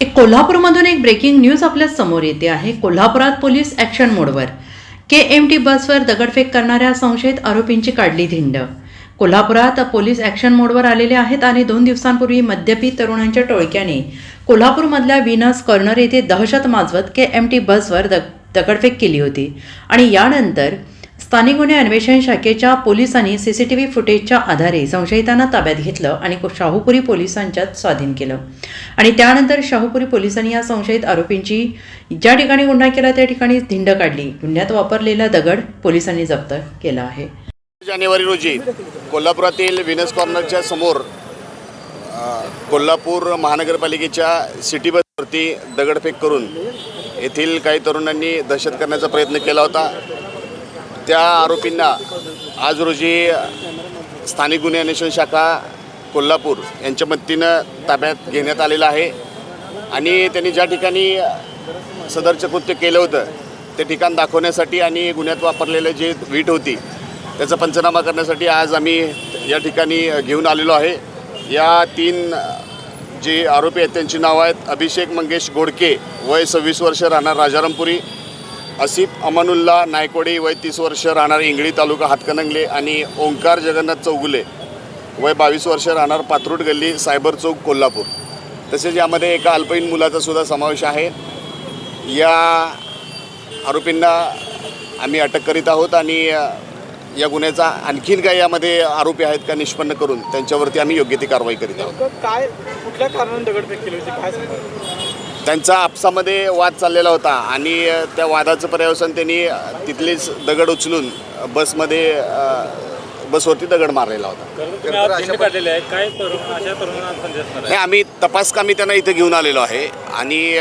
एक कोल्हापूरमधून एक ब्रेकिंग न्यूज आपल्यासमोर येते आहे. कोल्हापुरात पोलीस ॲक्शन मोडवर के एम टी बसवर दगडफेक करणाऱ्या संशयित आरोपींची काढली धिंड. कोल्हापुरात पोलीस ॲक्शन मोडवर आलेले आहेत आणि दोन दिवसांपूर्वी मद्यपी तरुणांच्या टोळक्याने कोल्हापूरमधल्या विनस कॉर्नर येथे दहशत माजवत के एम टी बसवर दग दगडफेक केली होती. आणि यानंतर स्थानिक गुन्हे अन्वेषण शाखेच्या पोलिसांनी सीसीटीव्ही फुटेजच्या आधारे संशयितांना ताब्यात घेतलं आणि शाहूपुरी पोलिसांच्यात स्वाधीन केलं. आणि त्यानंतर शाहूपुरी पोलिसांनी या संशयित आरोपींची ज्या ठिकाणी गुन्हा केला त्या ठिकाणी धिंड काढली. गुन्ह्यात वापरलेला दगड पोलिसांनी जप्त केला आहे. जानेवारी रोजी कोल्हापुरातील विनस कॉर्नरच्या समोर कोल्हापूर महानगरपालिकेच्या सिटी बसवरती दगडफेक करून येथील काही तरुणांनी दहशत करण्याचा प्रयत्न केला होता. त्या आरोपींना आज रोजी स्थानिक गुन्हे अन्वेषण शाखा कोल्हापूर यांच्या मदतीनं ताब्यात घेण्यात आलेलं आहे. आणि त्यांनी ज्या ठिकाणी सदरचं कृत्य केलं होतं ते ठिकाण दाखवण्यासाठी आणि गुन्ह्यात वापरलेलं जे वीट होती त्याचा पंचनामा करण्यासाठी आज आम्ही या ठिकाणी घेऊन आलेलो आहे. या तीन जे आरोपी आहेत त्यांची नावं आहेत अभिषेक मंगेश गोडके वय सव्वीस वर्ष राहणार राजारामपुरी आसिफ अमानुल्ला नायकोडे वय तीस वर्ष राहणार इंगळी तालुका हातकणंगले आणि ओंकार जगन्नाथ चौगुले वय बावीस वर्ष राहणार पाथरूट गल्ली सायबर चौक कोल्हापूर. तसेच यामध्ये एका अल्पवयीन मुलाचा सुद्धा समावेश आहे. या आरोपींना आम्ही अटक करीत आहोत आणि या गुन्ह्याचा आणखीन काही यामध्ये आरोपी आहेत का निष्पन्न करून त्यांच्यावरती आम्ही योग्य ती कारवाई करीत आहोत. काय कुठल्या कारणाने दगडफेक केली होती? काय त्यांचा आपसामध्ये वाद चाललेला होता आणि त्या वादाचं पर्यवसन त्यांनी तिथलेच दगड उचलून बसमध्ये बसवरती दगड मारलेला होता? नाही. आम्ही तपास कामी त्यांना इथे घेऊन आलेलो आहे आणि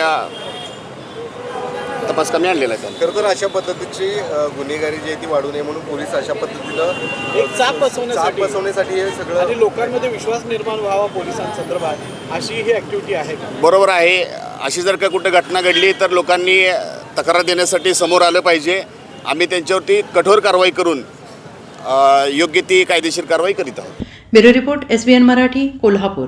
तपास कामी आणलेला आहे खरं तर अशा पद्धतीची गुन्हेगारी जी आहे ती वाढू नये म्हणून पोलीस अशा पद्धतीनं एक चाप बसवण्यासाठी बसवण्यासाठी हे सगळं आणि लोकांमध्ये विश्वास निर्माण व्हावा पोलिसांसंदर्भात अशी ही ऍक्टिव्हिटी आहे बरोबर आहे. अशी जर का कुठं घटना घडली तर लोकांनी तक्रार देण्यासाठी समोर आलं पाहिजे. आम्ही त्यांच्यावरती कठोर कारवाई करून योग्य ती कायदेशीर कारवाई करीत आहोत. Bureau report S B N Marathi Kolhapur.